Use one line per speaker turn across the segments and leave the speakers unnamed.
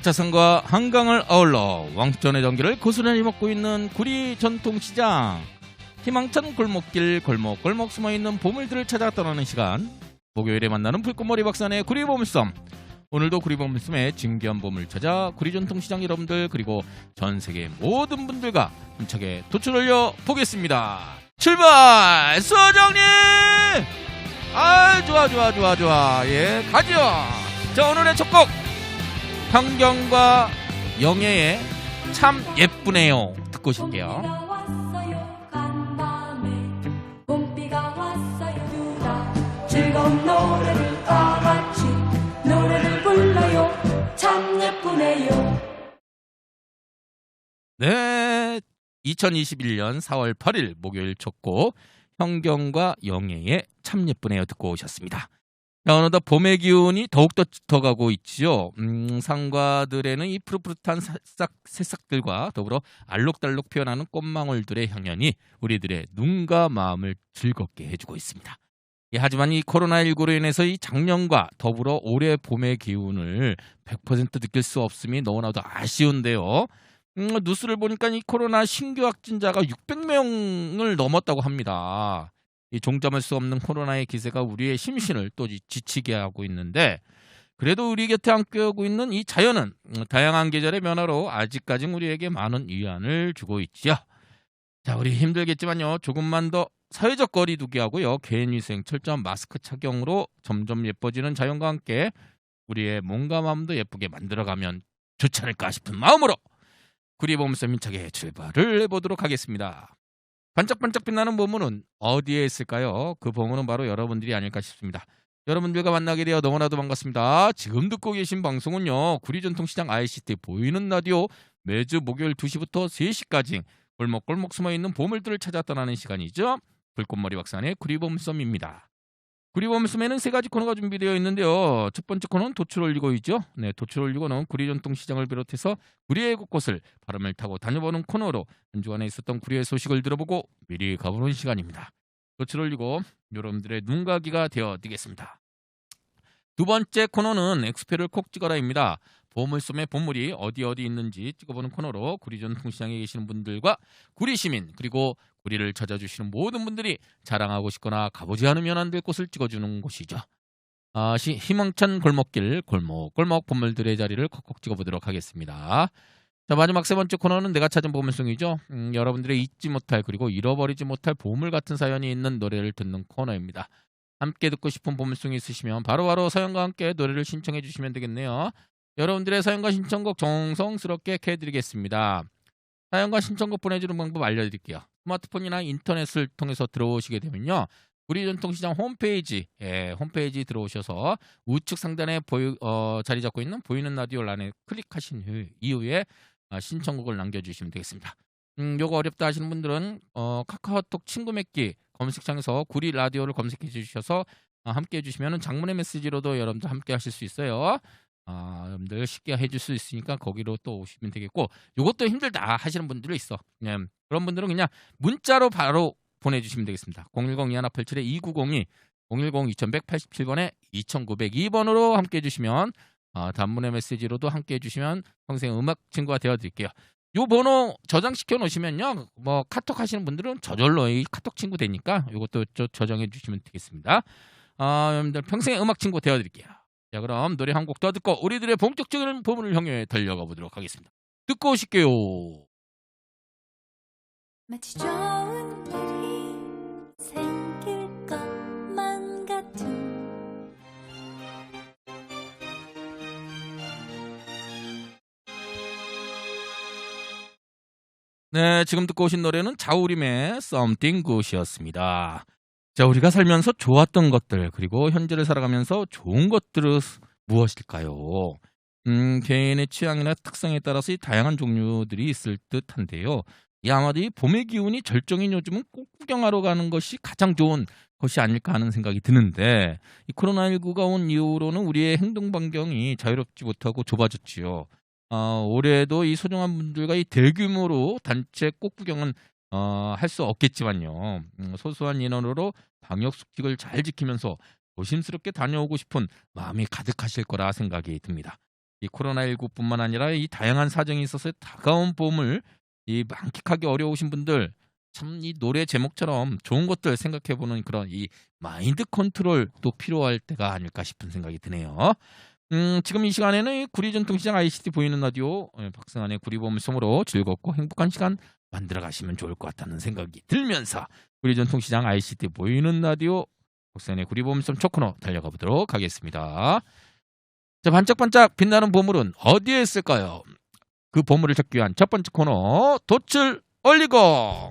하차선과 한강을 아울러 왕전의 전기를 고스란히 먹고 있는 구리 전통시장. 희망찬 골목길 골목골목 숨어있는 보물들을 찾아 떠나는 시간. 목요일에 만나는 불꽃머리 박산의 구리 보물섬. 오늘도 구리 보물섬의 진귀한 보물 찾아 구리 전통시장 여러분들 그리고 전 세계 모든 분들과 힘차게 도출 올려 보겠습니다. 출발! 수정님! 아 좋아 좋아 좋아 좋아 예 가죠. 자 오늘의 첫곡 현경과 영예의 참 예쁘네요. 듣고 오실게요.
즐거운 노래를 다 같이 노래를 불러요. 참 예쁘네요.
네. 2021년 4월 8일 목요일 첫곡 현경과 영예의 참 예쁘네요 듣고 오셨습니다. 자, 어느덧 봄의 기운이 더욱더 짙어가고 있지요. 음, 상과들에는 이 푸릇푸릇한 새싹, 새싹들과 더불어 알록달록 피어나는 꽃망울들의 향연이 우리들의 눈과 마음을 즐겁게 해주고 있습니다. 예, 하지만 이 코로나19로 인해서 이 작년과 더불어 올해 봄의 기운을 100% 느낄 수 없음이 너무나도 아쉬운데요. 음, 뉴스를 보니까 이 코로나 신규 확진자가 600명을 넘었다고 합니다. 이 종잡을 수 없는 코로나의 기세가 우리의 심신을 또 지- 지치게 하고 있는데 그래도 우리 곁에 함께하고 있는 이 자연은 음, 다양한 계절의 변화로 아직까지 우리에게 많은 위안을 주고 있지요. 자, 우리 힘들겠지만요. 조금만 더 사회적 거리 두기 하고요. 개인 위생 철저한 마스크 착용으로 점점 예뻐지는 자연과 함께 우리의 몸과 마음도 예쁘게 만들어가면 좋지 않을까 싶은 마음으로 구리범쌤 힘차게 출발을 해보도록 하겠습니다. 반짝반짝 빛나는 보물은 어디에 있을까요? 그 보물은 바로 여러분들이 아닐까 싶습니다. 여러분들과 만나게 되어 너무나도 반갑습니다. 지금 듣고 계신 방송은요. 구리전통시장 ICT 보이는 라디오 매주 목요일 2시부터 3시까지 골목골목 숨어있는 보물들을 찾아 떠나는 시간이죠. 불꽃머리 박산의 구리범섬입니다. 구리범섬에는 세 가지 코너가 준비되어 있는데요. 첫 번째 코너는 도출 올리고 있죠. 네, 도출 올리고는 구리 전통 시장을 비롯해서 구리의 곳곳을 바람을 타고 다녀보는 코너로 한 주간에 있었던 구리의 소식을 들어보고 미리 가보는 시간입니다. 도출 올리고 여러분들의 눈과 귀가 되어 드리겠습니다. 두 번째 코너는 엑스페를 콕 찍어라입니다. 보물섬의 보물이 어디 어디 있는지 찍어보는 코너로 구리 전 통시장에 계시는 분들과 구리 시민 그리고 구리를 찾아주시는 모든 분들이 자랑하고 싶거나 가보지 않으면 안 될 곳을 찍어주는 곳이죠. 아, 시, 희망찬 골목길 골목 골목 보물들의 자리를 콕콕 찍어보도록 하겠습니다. 자 마지막 세 번째 코너는 내가 찾은 보물송이죠. 음, 여러분들의 잊지 못할 그리고 잃어버리지 못할 보물 같은 사연이 있는 노래를 듣는 코너입니다. 함께 듣고 싶은 보물송이 있으시면 바로바로 사연과 함께 노래를 신청해 주시면 되겠네요. 여러분들의 사연과 신청곡 정성스럽게 해드리겠습니다. 사연과 신청곡 보내주는 방법 알려드릴게요. 스마트폰이나 인터넷을 통해서 들어오시게 되면요. 우리 전통시장 홈페이지, 예, 홈페이지 들어오셔서 우측 상단에 보이, 어, 자리 잡고 있는 보이는 라디오 란에 클릭하신 후, 이후에 어, 신청곡을 남겨주시면 되겠습니다. 음, 요거 어렵다 하시는 분들은 어, 카카오톡 친구 맺기 검색창에서 구리 라디오를 검색해 주셔서 어, 함께 해주시면 장문의 메시지로도 여러분들 함께 하실 수 있어요. 아, 여러분들 쉽게 해줄 수 있으니까 거기로 또 오시면 되겠고 요것도 힘들다 하시는 분들도 있어. 그냥 그런 분들은 그냥 문자로 바로 보내주시면 되겠습니다. 010-2187-2902 010-2187번에 2902번으로 함께 해주시면 어, 단문의 메시지로도 함께 해주시면 평생 음악 친구가 되어드릴게요. 요 번호 저장시켜 놓으시면요. 뭐 카톡 하시는 분들은 저절로 이 카톡 친구 되니까 요것도 저, 저장해 주시면 되겠습니다. 아, 여러분들 평생 음악 친구 되어 드릴게요. 자 그럼 노래 한 곡 더 듣고 우리들의 본격적인 보물을 향해 달려가 보도록 하겠습니다. 듣고 오실게요.
마치 좋은 일이 생길
네, 지금 듣고 오신 노래는 자우림의 Something Good이었습니다. 자, 우리가 살면서 좋았던 것들, 그리고 현재를 살아가면서 좋은 것들은 무엇일까요? 음, 개인의 취향이나 특성에 따라서 이 다양한 종류들이 있을 듯 한데요. 이 아마도 이 봄의 기운이 절정인 요즘은 꽃 구경하러 가는 것이 가장 좋은 것이 아닐까 하는 생각이 드는데, 이 코로나19가 온 이후로는 우리의 행동 반경이 자유롭지 못하고 좁아졌지요. 어, 올해도 이 소중한 분들과 이 대규모로 단체 꽃 구경은 어, 할 수 없겠지만요. 음, 소소한 인원으로 방역 수칙을 잘 지키면서 조심스럽게 다녀오고 싶은 마음이 가득하실 거라 생각이 듭니다. 이 코로나19뿐만 아니라 이 다양한 사정이 있어서 다가온 봄을 이 만끽하기 어려우신 분들 참 이 노래 제목처럼 좋은 것들 생각해보는 그런 이 마인드 컨트롤도 필요할 때가 아닐까 싶은 생각이 드네요. 음, 지금 이 시간에는 이 구리전통시장 ICT 보이는 라디오 예, 박승환의 구리보물송으로 즐겁고 행복한 시간 만들어 가시면 좋을 것 같다는 생각이 들면서 구리전통시장 ICT 보이는 라디오 박승환의 구리보물송 첫 코너 달려가 보도록 하겠습니다. 자, 반짝반짝 빛나는 보물은 어디에 있을까요? 그 보물을 찾기 위한 첫 번째 코너 도출 올리고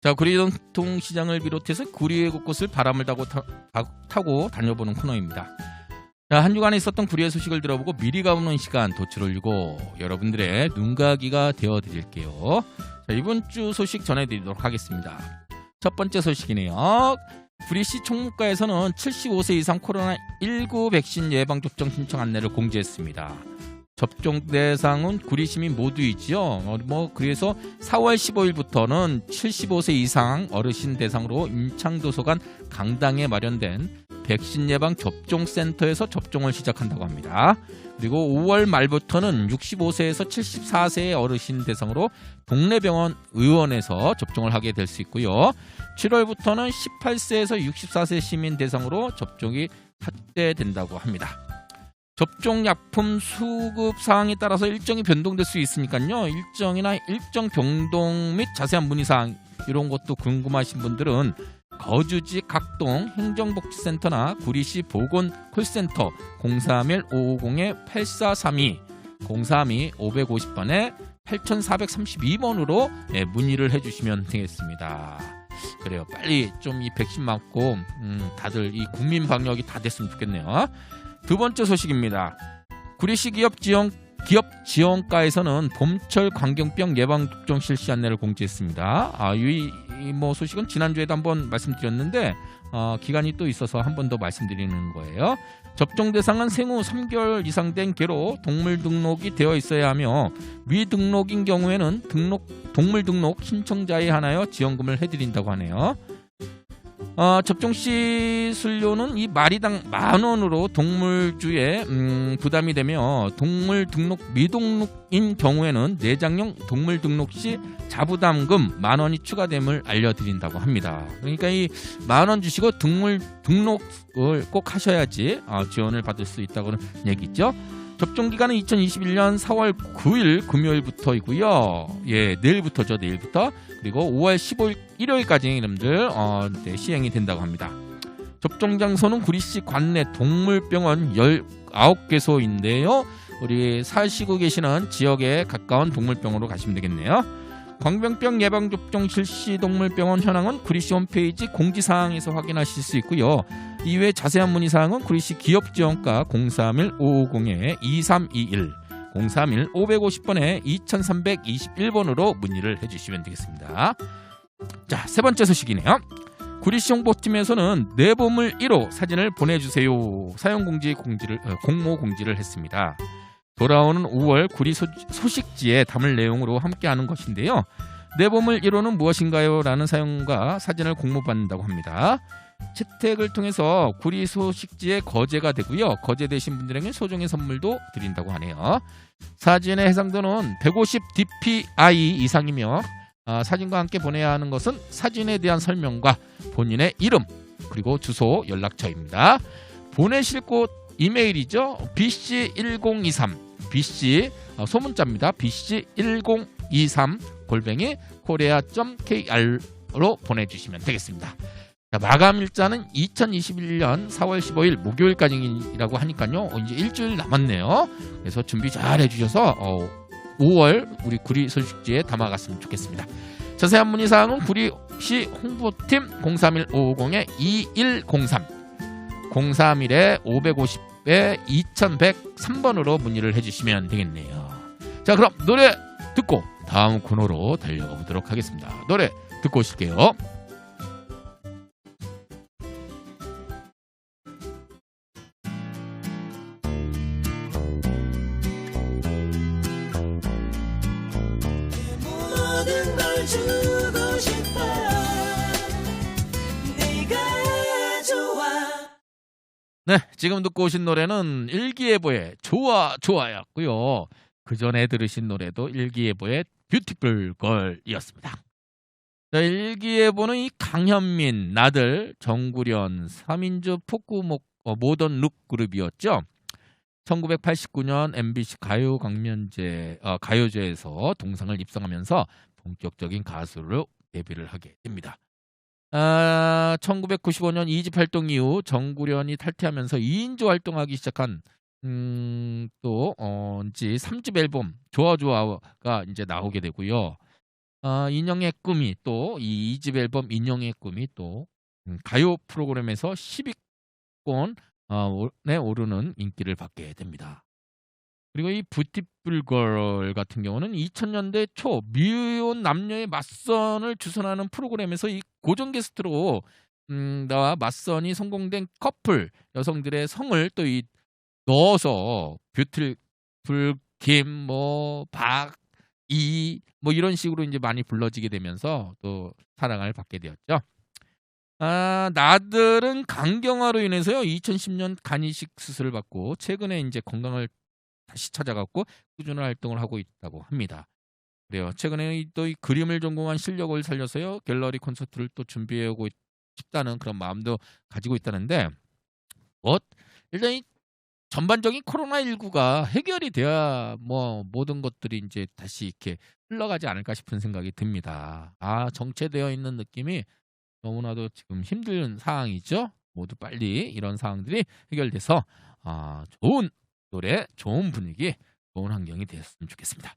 자 구리전통 시장을 비롯해서 구리의 곳곳을 바람을 타고, 타, 고 다녀보는 코너입니다. 자, 한 주간에 있었던 구리의 소식을 들어보고 미리 가보는 시간 도출 올리고 여러분들의 눈가기가 되어 드릴게요. 자, 이번 주 소식 전해드리도록 하겠습니다. 첫 번째 소식이네요. 구리시 총무과에서는 75세 이상 코로나19 백신 예방접종 신청 안내를 공지했습니다. 접종 대상은 구리 시민 모두이지요. 어, 뭐 그래서 4월 15일부터는 75세 이상 어르신 대상으로 임창도서관 강당에 마련된 백신 예방 접종 센터에서 접종을 시작한다고 합니다. 그리고 5월 말부터는 65세에서 74세의 어르신 대상으로 동네 병원 의원에서 접종을 하게 될 수 있고요. 7월부터는 18세에서 64세 시민 대상으로 접종이 확대된다고 합니다. 접종 약품 수급 사항에 따라서 일정이 변동될 수 있으니까요. 일정이나 일정 변동 및 자세한 문의 사항 이런 것도 궁금하신 분들은 거주지 각동 행정복지센터나 구리시 보건 콜센터 031-550-8432 032-550번에 8432번으로 예, 문의를 해주시면 되겠습니다. 그래요. 빨리 좀 이 백신 맞고 음, 다들 이 국민 방역이 다 됐으면 좋겠네요. 두 번째 소식입니다. 구리시 기업 지원 기업 지원과에서는 봄철 광경병 예방 접종 실시 안내를 공지했습니다. 아, 이뭐 소식은 지난주에도 한번 말씀드렸는데 어, 기간이 또 있어서 한 번 더 말씀드리는 거예요. 접종 대상은 생후 3개월 이상 된 개로 동물 등록이 되어 있어야 하며 미등록인 경우에는 등록 동물 등록 신청자에 한하여 지원금을 해드린다고 하네요. 어, 접종 시술료는 이 마리당 만 원으로 동물주에 음, 부담이 되며 동물 등록 미등록인 경우에는 내장용 동물 등록 시 자부담금 만 원이 추가됨을 알려드린다고 합니다. 그러니까 이 만 원 주시고 동물 등록을 꼭 하셔야지 어, 지원을 받을 수 있다고는 얘기죠. 접종 기간은 2021년 4월 9일 금요일부터이고요. 예, 내일부터죠, 내일부터. 그리고 5월 15일 일요일까지 이름들 어, 네, 시행이 된다고 합니다. 접종 장소는 구리시 관내 동물병원 19개소인데요. 우리 사시고 계시는 지역에 가까운 동물병원으로 가시면 되겠네요. 광병병 예방접종 실시 동물병원 현황은 구리시 홈페이지 공지사항에서 확인하실 수 있고요. 이외 자세한 문의사항은 구리시 기업지원과 031-550-2321 031-550번에 2321번으로 문의를 해주시면 되겠습니다. 자, 세 번째 소식이네요. 구리시 홍보팀에서는 내보물 1호 사진을 보내주세요. 사용공지 공지를, 어, 공모 공지를 했습니다. 돌아오는 5월 구리 소, 소식지에 담을 내용으로 함께하는 것인데요. 내보물 1호는 무엇인가요? 라는 사용과 사진을 공모받는다고 합니다. 채택을 통해서 구리 소식지에 거제가 되고요. 거제되신 분들에게 소정의 선물도 드린다고 하네요. 사진의 해상도는 150 dpi 이상이며 아, 사진과 함께 보내야 하는 것은 사진에 대한 설명과 본인의 이름 그리고 주소 연락처입니다. 보내실 곳 이메일이죠. bc1023 bc 어, 소문자입니다. bc1023 골뱅이 korea.kr로 보내주시면 되겠습니다. 자, 마감 일자는 2021년 4월 15일 목요일까지라고 하니까요. 어, 이제 일주일 남았네요. 그래서 준비 잘 해주셔서 어, 5월 우리 구리 소식지에 담아갔으면 좋겠습니다. 자세한 문의사항은 구리시 홍보팀 031-550-2103 031에 550에 2103번으로 문의를 해주시면 되겠네요. 자 그럼 노래 듣고 다음 코너로 달려가 보도록 하겠습니다. 노래 듣고 오실게요. 지금 듣고 오신 노래는 일기예보의 좋아 좋아였고요. 그 전에 들으신 노래도 일기예보의 뷰티풀 걸이었습니다. 자, 일기예보는 이 강현민, 나들, 정구련, 3인조 포크 모, 어, 모던 룩 그룹이었죠. 1989년 MBC 가요 강면제 어, 가요제에서 동상을 입성하면서 본격적인 가수로 데뷔를 하게 됩니다. 아, 1995년 2집 활동 이후 정구련이 탈퇴하면서 2인조 활동하기 시작한 음, 또 어, 이제 3집 앨범 좋아 좋아가 이제 나오게 되고요. 아, 인형의 꿈이 또 이 2집 앨범 인형의 꿈이 또 음, 가요 프로그램에서 10위권 어, 에 오르는 인기를 받게 됩니다. 그리고 이 뷰티풀걸 같은 경우는 2000년대 초 미혼 남녀의 맞선을 주선하는 프로그램에서 이 고정 게스트로 음, 나와 맞선이 성공된 커플 여성들의 성을 또 이 넣어서 뷰티풀 김뭐박이 뭐 이런 식으로 이제 많이 불러지게 되면서 또 사랑을 받게 되었죠. 아, 나들은 간경화로 인해서요. 2010년 간이식 수술을 받고 최근에 이제 건강을 다시 찾아갔고 꾸준한 활동을 하고 있다고 합니다. 그래요. 최근에 또 이 그림을 전공한 실력을 살려서요. 갤러리 콘서트를 또 준비해 오고 싶다는 그런 마음도 가지고 있다는데 뭐 일단 이 전반적인 코로나 19가 해결이 돼야 뭐 모든 것들이 이제 다시 이렇게 흘러가지 않을까 싶은 생각이 듭니다. 아, 정체되어 있는 느낌이 너무나도 지금 힘든 상황이죠. 모두 빨리 이런 상황들이 해결돼서 아, 좋은 노래, 좋은 분위기, 좋은 환경이 되었으면 좋겠습니다.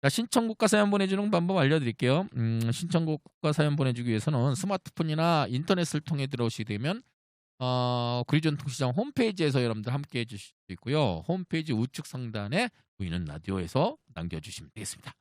자, 신청곡과 사연 보내주는 방법 알려드릴게요. 음, 신청곡과 사연 보내주기 위해서는 스마트폰이나 인터넷을 통해 들어오시게 되면 어, 구리전 통시장 홈페이지에서 여러분들 함께 해주실 수 있고요. 홈페이지 우측 상단에 보이는 라디오에서 남겨주시면 되겠습니다.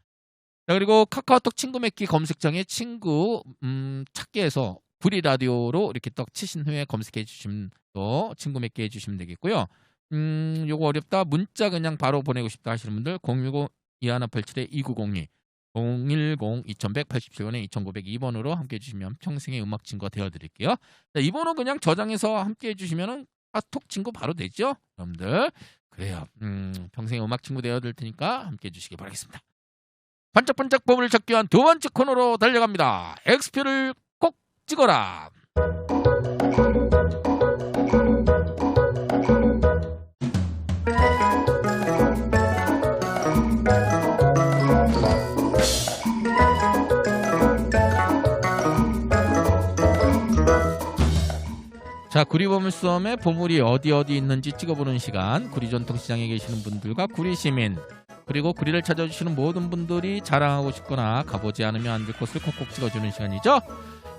자, 그리고 카카오톡 친구 맺기 검색창에 친구 음, 찾기에서 구리 라디오로 이렇게 떡 치신 후에 검색해 주시면 또 친구 맺기 해주시면 되겠고요. 음, 요거 어렵다. 문자 그냥 바로 보내고 싶다 하시는 분들 065 2187에 2902 010 2187번에 2902번으로 함께 해 주시면 평생의 음악 친구가 되어 드릴게요. 자, 이 번호 그냥 저장해서 함께 해 주시면 카톡 친구 바로 되죠? 여러분들. 그래요. 음, 평생의 음악 친구 되어 드릴 테니까 함께 해 주시기 바라겠습니다. 반짝반짝 보물을 찾기 위한 두 번째 코너로 달려갑니다. 엑스표를 꼭 찍어라. 자, 구리보물섬의 보물이 어디 어디 있는지 찍어보는 시간. 구리전통시장에 계시는 분들과 구리시민 그리고 구리를 찾아주시는 모든 분들이 자랑하고 싶거나 가보지 않으면 안 될 곳을 콕콕 찍어주는 시간이죠.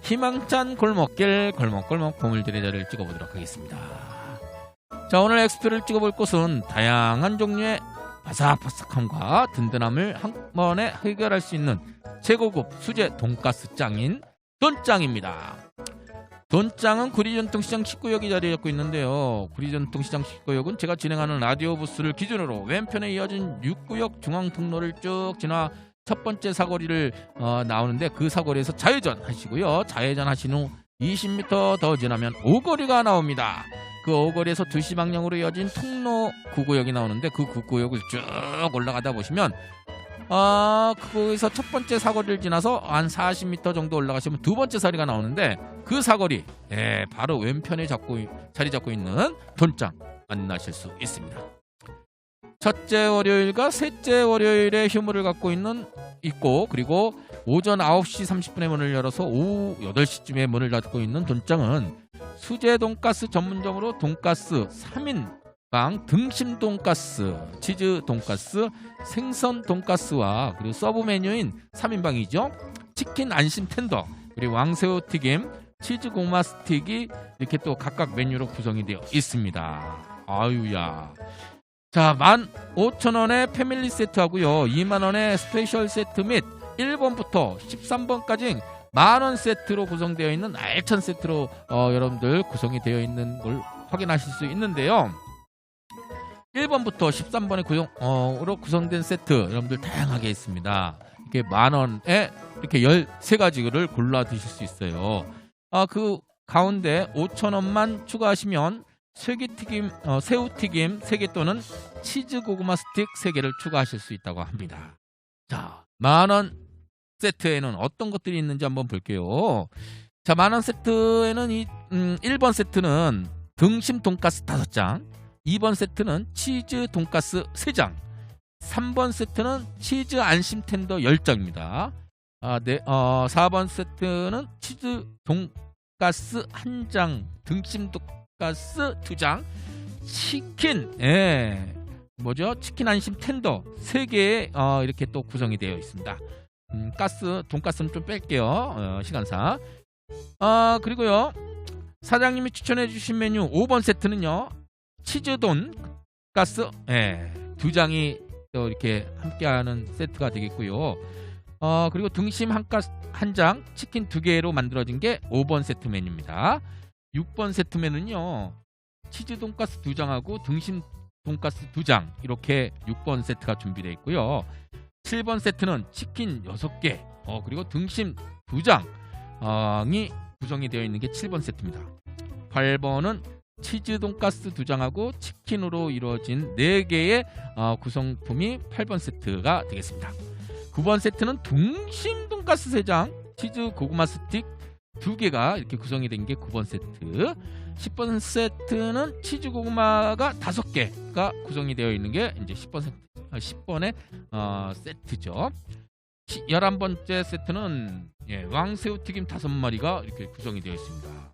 희망찬 골목길 골목골목 보물들의 자리를 찍어보도록 하겠습니다. 자, 오늘 엑스표를 찍어볼 곳은 다양한 종류의 바삭바삭함과 든든함을 한 번에 해결할 수 있는 최고급 수제 돈가스 짱인 돈짱입니다. 돈짱은 구리전통시장 19역이 자리 잡고 있는데요. 구리전통시장 19역은 제가 진행하는 라디오 부스를 기준으로 왼편에 이어진 6구역 중앙통로를 쭉 지나 첫 번째 사거리를 어, 나오는데 그 사거리에서 좌회전 하시고요. 좌회전 하신 후 20m 더 지나면 오거리가 나옵니다. 그 오거리에서 2시 방향으로 이어진 통로 9구역이 나오는데 그 9구역을 쭉 올라가다 보시면 아, 거기서 첫 번째 사거리를 지나서 한 40m 정도 올라가시면 두 번째 사거리가 나오는데 그 사거리, 예, 바로 왼편에 잡고 자리 잡고 있는 돈장 만나실 수 있습니다. 첫째 월요일과 셋째 월요일에 휴무를 갖고 있는 있고 그리고 오전 9시 30분에 문을 열어서 오후 8시쯤에 문을 닫고 있는 돈장은 수제 돈가스 전문점으로 돈가스 3인 빵 등심 돈가스, 치즈 돈가스, 생선 돈가스와 그리고 서브 메뉴인 3인방이죠. 치킨 안심 텐더, 그리고 왕새우 튀김, 치즈 고마 스틱이 이렇게 또 각각 메뉴로 구성이 되어 있습니다. 아유야. 자, 15,000원의 패밀리 세트 하고요. 2만 원의 스페셜 세트 및 1번부터 13번까지 만원 세트로 구성되어 있는 알찬 세트로 어, 여러분들 구성이 되어 있는 걸 확인하실 수 있는데요. 1번부터 13번의 구성으로 구성된 세트 여러분들 다양하게 있습니다. 이렇게 만 원에 이렇게 13가지를 골라 드실 수 있어요. 아, 그 가운데 5천 원만 추가하시면 쇠기튀김, 어, 새우튀김 3개 또는 치즈 고구마 스틱 3개를 추가하실 수 있다고 합니다. 자, 만원 세트에는 어떤 것들이 있는지 한번 볼게요. 자, 만원 세트에는 이 음, 1번 세트는 등심 돈가스 5장, 2번 세트는 치즈 돈가스 3장, 3번 세트는 치즈 안심 텐더 10장입니다. 아, 네, 어, 4번 세트는 치즈 돈가스 1장, 등심 돈가스 2장, 치킨, 예. 뭐죠? 치킨 안심 텐더 3개에 어, 이렇게 또 구성이 되어 있습니다. 음, 가스, 돈가스는 좀 뺄게요. 어, 시간상. 아, 그리고요. 사장님이 추천해 주신 메뉴 5번 세트는요. 치즈 돈 가스 예. 두 장이 또 이렇게 함께하는 세트가 되겠고요. 어, 그리고 등심 한 가스 한 장, 치킨 두 개로 만들어진 게 5번 세트 메뉴입니다. 6번 세트 메뉴는요. 치즈 돈가스 두 장하고 등심 돈가스 두 장 이렇게 6번 세트가 준비되어 있고요. 7번 세트는 치킨 6개, 어, 그리고 등심 두 장이 구성이 되어 있는 게 7번 세트입니다. 8번은 치즈 돈가스 두 장하고 치킨으로 이루어진 4개의 어, 구성품이 8번 세트가 되겠습니다. 9번 세트는 등심 돈가스 3장, 치즈 고구마 스틱 2개가 이렇게 구성이 된 게 9번 세트. 10번 세트는 치즈 고구마가 5개가 구성이 되어 있는 게 이제 10번 세트, 10번의 어, 세트죠. 11번째 세트는 예, 왕새우 튀김 5마리가 이렇게 구성이 되어 있습니다.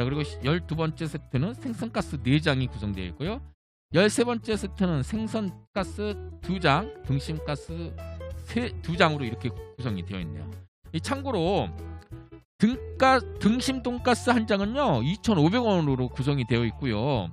자, 그리고 12번째 세트는 생선가스 4장이 구성되어 있고요. 13번째 세트는 생선가스 2장, 등심가스 2장으로 이렇게 구성이 되어 있네요. 이 참고로 등가, 등심 돈가스 한 장은요 2,500원으로 구성이 되어 있고요.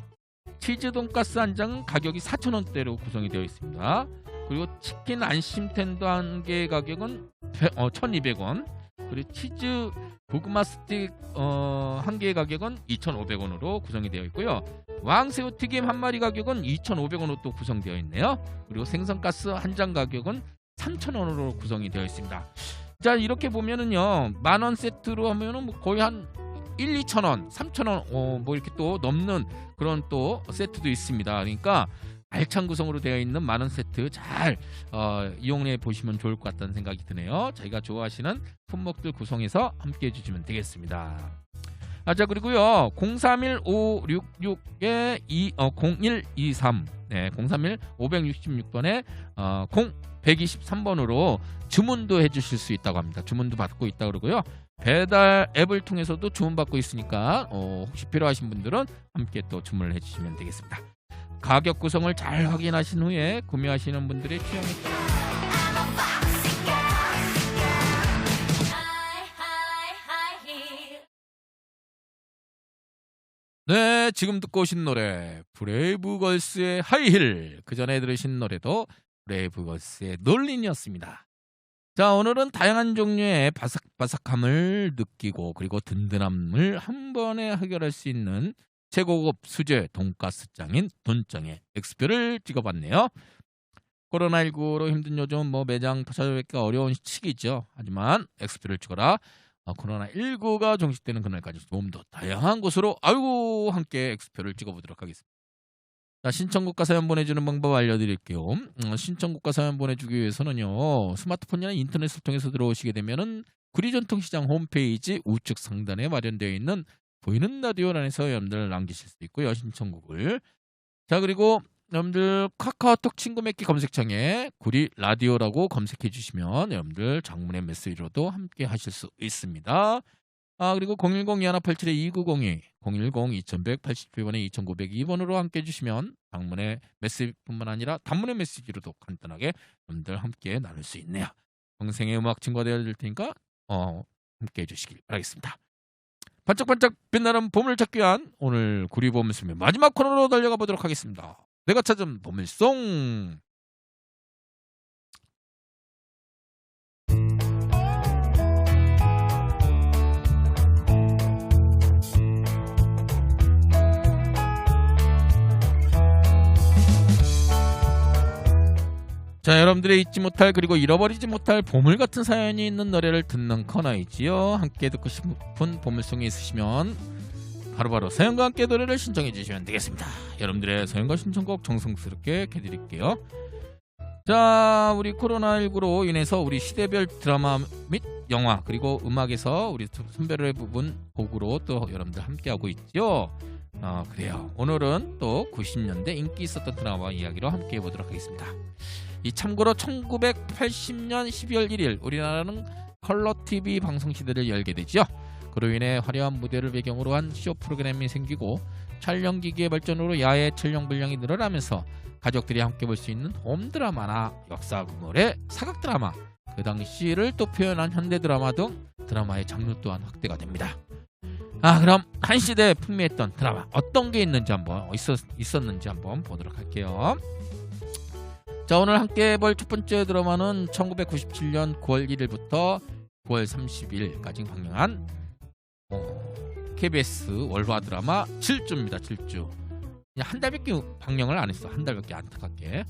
치즈 돈가스 한 장은 가격이 4,000원대로 구성이 되어 있습니다. 그리고 치킨 안심 텐더 한 개 가격은 1,200원. 그리고 치즈 고구마 스틱 어, 한 개의 가격은 2,500원으로 구성이 되어 있고요. 왕새우 튀김 한 마리 가격은 2,500원으로 또 구성되어 있네요. 그리고 생선가스 한 장 가격은 3,000원으로 구성이 되어 있습니다. 자 이렇게 보면은요 만 원 세트로 하면은 뭐 거의 한 1, 2천 원, 3천 원, 어, 뭐 이렇게 또 넘는 그런 또 세트도 있습니다. 그러니까 알찬 구성으로 되어 있는 만원 세트 잘 어, 이용해 보시면 좋을 것 같다는 생각이 드네요. 저희가 좋아하시는 품목들 구성해서 함께 해주시면 되겠습니다. 아, 자 그리고요 031566에 2, 어, 0123 네, 031 566번에 어, 0 123번으로 주문도 해주실 수 있다고 합니다. 주문도 받고 있다 그러고요. 배달 앱을 통해서도 주문 받고 있으니까 어, 혹시 필요하신 분들은 함께 또 주문을 해주시면 되겠습니다. 가격 구성을 잘 확인하신 후에 구매하시는 분들의 취향에 따라 네, 지금 듣고 오신 노래 브레이브걸스의 하이힐 그 전에 들으신 노래도 브레이브걸스의 놀린이었습니다. 자, 오늘은 다양한 종류의 바삭바삭함을 느끼고 그리고 든든함을 한 번에 해결할 수 있는 최고급 수제 돈가스장인 돈장의 엑스표를 찍어봤네요. 코로나19로 힘든 요즘 뭐 매장 찾아뵙기가 어려운 시기죠. 하지만 엑스표를 찍어라. 어, 코로나19가 종식되는 그날까지 좀 더 다양한 곳으로 아이고 함께 엑스표를 찍어보도록 하겠습니다. 자, 신청국가 사연 보내주는 방법 알려드릴게요. 음, 신청국가 사연 보내주기 위해서는요. 스마트폰이나 인터넷을 통해서 들어오시게 되면은 구리전통시장 홈페이지 우측 상단에 마련되어 있는 보이는 라디오란에서 여러분들 남기실 수 있고요. 신청곡을. 자 그리고 여러분들 카카오톡 친구 맺기 검색창에 구리 라디오라고 검색해 주시면 여러분들 장문의 메시지로도 함께 하실 수 있습니다. 아 그리고 010-2187-2902 010-2182번에 2902번으로 함께 해주시면 장문의 메시지뿐만 아니라 단문의 메시지로도 간단하게 여러분들 함께 나눌 수 있네요. 평생의 음악 친구가 되어줄 테니까 어, 함께 해주시길 바라겠습니다. 반짝반짝 빛나는 보물 찾기 위한 오늘 구리 보물섬의 마지막 코너로 달려가 보도록 하겠습니다. 내가 찾은 보물송 자, 여러분들의 잊지 못할 그리고 잃어버리지 못할 보물 같은 사연이 있는 노래를 듣는 코너이지요. 함께 듣고 싶은 보물송이 있으시면 바로바로 사연과 함께 노래를 신청해 주시면 되겠습니다. 여러분들의 사연과 신청곡 정성스럽게 해드릴게요. 자, 우리 코로나19로 인해서 우리 시대별 드라마 및 영화 그리고 음악에서 우리 선별의 부분 곡으로 또 여러분들 함께하고 있죠. 어, 그래요. 오늘은 또 90년대 인기 있었던 드라마 이야기로 함께 해보도록 하겠습니다. 이 참고로 1980년 12월 1일 우리나라는 컬러 TV 방송 시대를 열게 되죠. 그로 인해 화려한 무대를 배경으로 한 쇼 프로그램이 생기고 촬영 기기의 발전으로 야외 촬영 분량이 늘어나면서 가족들이 함께 볼 수 있는 홈 드라마나 역사 구물의 사각 드라마, 그 당시를 또 표현한 현대 드라마 등 드라마의 장르 또한 확대가 됩니다. 아 그럼 한 시대에 풍미했던 드라마 어떤 게 있는지 한번 있었, 있었는지 한번 보도록 할게요. 자 오늘 함께 볼 첫 번째 드라마는 1997년 9월 1일부터 9월 30일까지 방영한 어, KBS 월화 드라마 7주입니다. 7주. 그냥 한 달밖에 방영을 안 했어. 한 달밖에 안타깝게.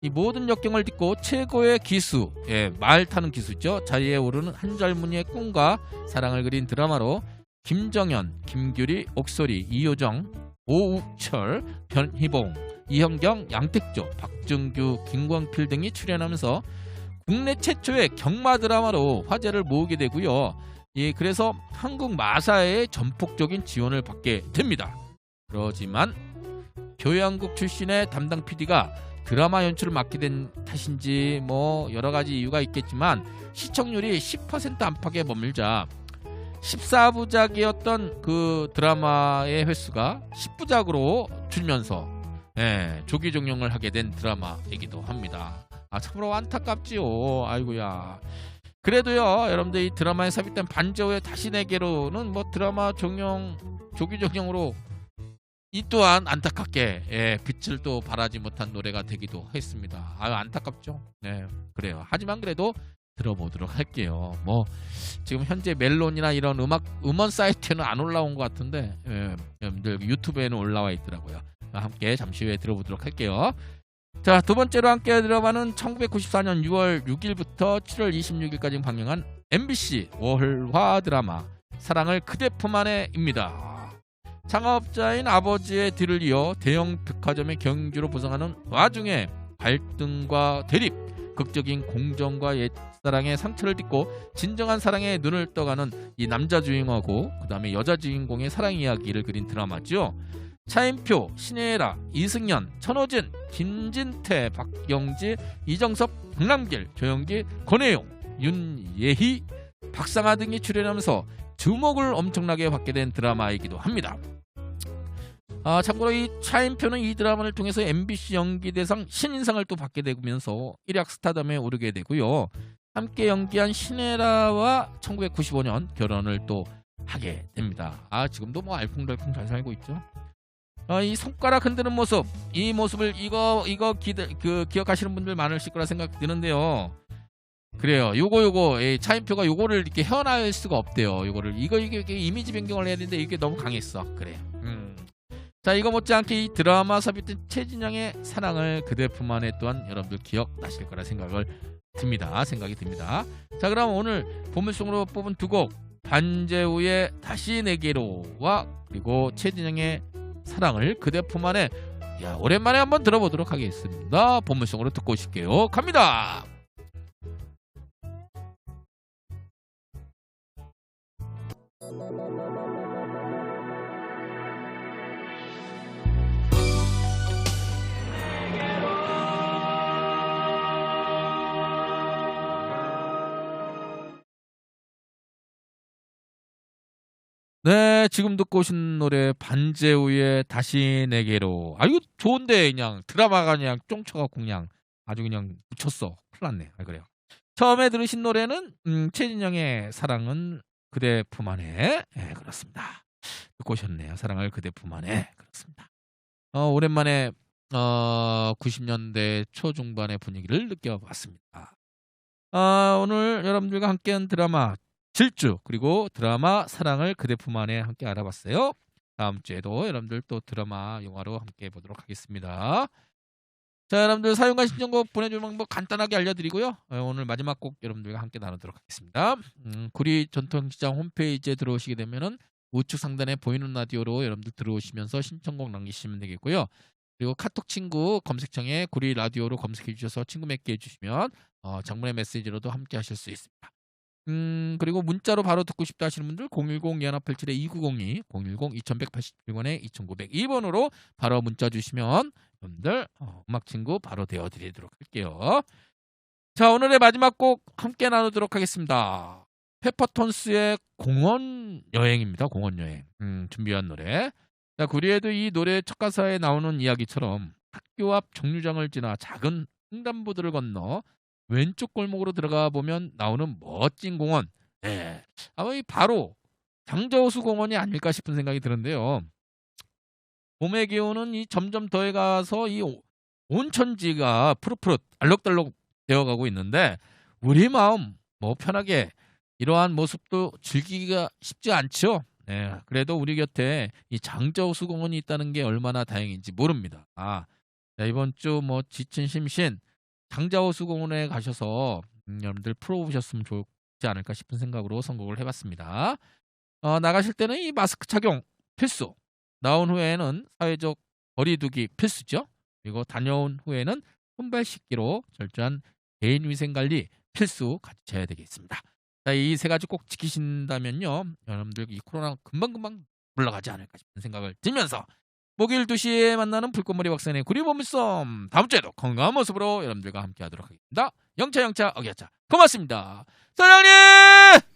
이 모든 역경을 딛고 최고의 기수, 예, 말 타는 기수죠. 자리에 오르는 한 젊은이의 꿈과 사랑을 그린 드라마로 김정현, 김규리, 옥소리, 이효정, 오욱철, 변희봉, 이현경, 양택조, 박정규, 김광필 등이 출연하면서 국내 최초의 경마 드라마로 화제를 모으게 되고요. 예, 그래서 한국 마사의 전폭적인 지원을 받게 됩니다. 그러지만 교양국 출신의 담당 PD가 드라마 연출을 맡게 된 탓인지 뭐 여러 가지 이유가 있겠지만 시청률이 10% 안팎에 머물자 14부작이었던 그 드라마의 횟수가 10부작으로 줄면서 예, 조기 종영을 하게 된 드라마이기도 합니다. 아 참으로 안타깝지요. 아이고야. 그래도요, 여러분들 이 드라마에 삽입된 반지의 다시 내게로는 뭐 드라마 종영 조기 종영으로 이 또한 안타깝게 예, 빛을 또 발하지 못한 노래가 되기도 했습니다. 아유 안타깝죠. 네, 그래요. 하지만 그래도 들어보도록 할게요. 뭐 지금 현재 멜론이나 이런 음악 음원 사이트는 안 올라온 것 같은데 예, 여러분들 유튜브에는 올라와 있더라고요. 함께 잠시 후에 들어보도록 할게요. 자, 두 번째로 함께 들어가는 1994년 6월 6일부터 7월 26일까지 방영한 MBC 월화 드라마 사랑을 그대 품 안에입니다. 창업자인 아버지의 뒤를 이어 대형 백화점의 경주로 부상하는 와중에 갈등과 대립, 극적인 공정과 옛사랑의 상처를 딛고 진정한 사랑에 눈을 떠가는 이 남자 주인공하고 그 다음에 여자 주인공의 사랑 이야기를 그린 드라마죠. 차인표, 신혜라, 이승연, 천호진, 김진태, 박영지, 이정섭, 박남길, 조영기, 권혜용, 윤예희, 박상아 등이 출연하면서 주목을 엄청나게 받게 된 드라마이기도 합니다. 아, 참고로 이 차인표는 이 드라마를 통해서 MBC 연기대상 신인상을 또 받게 되면서 일약 스타덤에 오르게 되고요. 함께 연기한 신혜라와 1995년 결혼을 또 하게 됩니다. 아, 지금도 뭐 알콩달콩 잘 살고 있죠. 어, 이 손가락 흔드는 모습, 이 모습을 이거 이거 기, 그 기억하시는 분들 많으실 거라 생각 드는데요. 그래요. 요거 요거 예, 차인표가 요거를 이렇게 헤어날 수가 없대요. 요거를 이거 이게, 이게 이미지 변경을 해야 되는데 이게 너무 강했어. 그래요. 음. 자 이거 못지않게 이 드라마 삽입된 최진영의 사랑을 그대 품 안에 또한 여러분들 기억나실 거라 생각을 듭니다. 생각이 듭니다. 자 그럼 오늘 보물송으로 뽑은 두 곡 반재우의 다시 내게로와 그리고 최진영의 사랑을 그대 품 안에 야 오랜만에 한번 들어보도록 하겠습니다. 보물송으로 듣고 오실게요. 갑니다. 네, 지금 듣고 오신 노래 반재우의 다시 내게로. 아 이거 좋은데 그냥 드라마가 그냥 쫑쳐갖고 그냥 아주 그냥 묻혔어. 큰일 났네. 아 그래요. 처음에 들으신 노래는 음, 최진영의 사랑은 그대 품 안에. 예, 그렇습니다. 듣고 오셨네요. 사랑을 그대 품 안에. 그렇습니다. 어, 오랜만에 어, 90년대 초중반의 분위기를 느껴봤습니다. 아, 오늘 여러분들과 함께한 드라마 질주 그리고 드라마 사랑을 그대 품 안에 함께 알아봤어요. 다음 주에도 여러분들 또 드라마 영화로 함께 보도록 하겠습니다. 자, 여러분들 사용과 신청곡 보내주는 방법 간단하게 알려드리고요. 어, 오늘 마지막 곡 여러분들과 함께 나누도록 하겠습니다. 음, 구리 전통시장 홈페이지에 들어오시게 되면은 우측 상단에 보이는 라디오로 여러분들 들어오시면서 신청곡 남기시면 되겠고요. 그리고 카톡 친구 검색창에 구리 라디오로 검색해 주셔서 친구 맺게 해주시면 어, 장문의 메시지로도 함께 하실 수 있습니다. 음, 그리고 문자로 바로 듣고 싶다 하시는 분들 010-2187-2902, 010-2187번에 2902번으로 바로 문자 주시면 여러분들 어, 음악 친구 바로 되어 드리도록 할게요. 자 오늘의 마지막 곡 함께 나누도록 하겠습니다. 페퍼톤스의 공원 여행입니다. 공원 여행 음, 준비한 노래. 자 구리에도 이 노래 첫 가사에 나오는 이야기처럼 학교 앞 정류장을 지나 작은 횡단보도를 건너 왼쪽 골목으로 들어가 보면 나오는 멋진 공원. 예, 아마 이 바로 장저호수 공원이 아닐까 싶은 생각이 드는데요. 봄의 기온은 이 점점 더해가서 이 오- 온천지가 푸릇푸릇 알록달록 되어가고 있는데 우리 마음 뭐 편하게 이러한 모습도 즐기기가 쉽지 않죠. 네, 그래도 우리 곁에 이 장저호수 공원이 있다는 게 얼마나 다행인지 모릅니다. 아, 자, 이번 주 뭐 지친 심신 장자호수 공원에 가셔서 음, 여러분들 풀어보셨으면 좋지 않을까 싶은 생각으로 선곡을 해봤습니다. 어, 나가실 때는 이 마스크 착용 필수. 나온 후에는 사회적 거리두기 필수죠. 그리고 다녀온 후에는 손발 씻기로 철저한 개인 위생 관리 필수 갖춰야 되겠습니다. 자, 이 세 가지 꼭 지키신다면요. 여러분들 이 코로나 금방 금방 물러가지 않을까 싶은 생각을 들면서 목요일 2시에 만나는 불꽃머리 박사의 구리보물섬 다음 주에도 건강한 모습으로 여러분들과 함께 하도록 하겠습니다. 영차 영차 어기야차 고맙습니다. 사장님!